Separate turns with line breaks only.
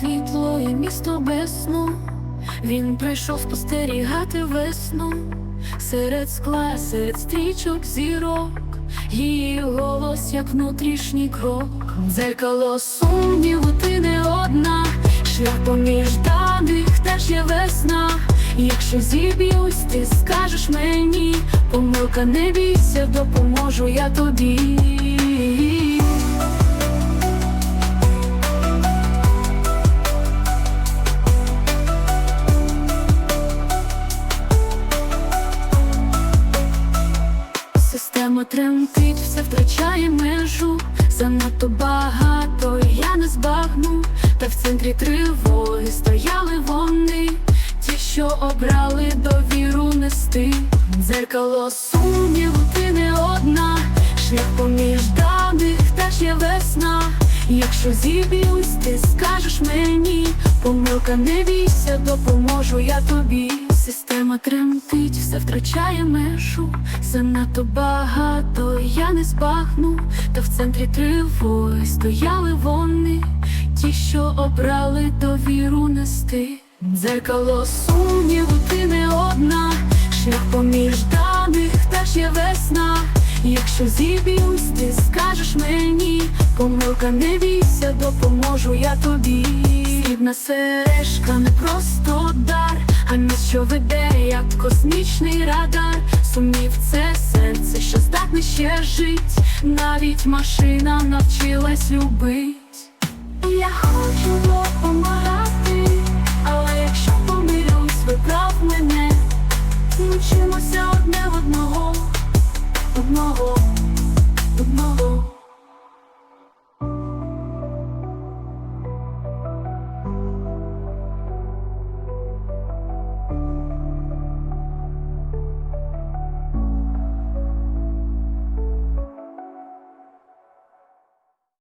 світло і місто без сну. Він прийшов спостерігати весну серед скла, серед стрічок зірок, її голос, як внутрішній крок. Дзеркало сумніву, ти не одна, шлях поміж даних теж є весна. Якщо зіб'юсь, ти скажеш мені, помилка не бійся, допоможу я тобі. Система тремтить, все втрачає межу, занадто багато, я не збагну, та в центрі тривоги стояли вони, ті, що обрали довіру нести. Дзеркало сумніву, ти не одна, шлях поміж даних теж є весна. Якщо зіб'юсь, ти скажеш мені, помилка не бійся, допоможу я тобі. Система тремтить, все втрачає межу, занадто багато, я не збагну, та в центрі тривоги стояли вони, ті, що обрали довіру нести. Дзеркало сумніву, ти не одна, шлях поміж даних теж є весна. Якщо зіб'юсь, ти скажеш мені, помилка не бійся, допоможу я тобі. Срібна сережка не просто дар, а місто веде, як космічний радар, сумнів це серце, що здатне ще жить, навіть машина навчилась любить. Я хочу допомагати, але якщо помилюсь, виправ мене, Вчимося одне в одного, одного, одного.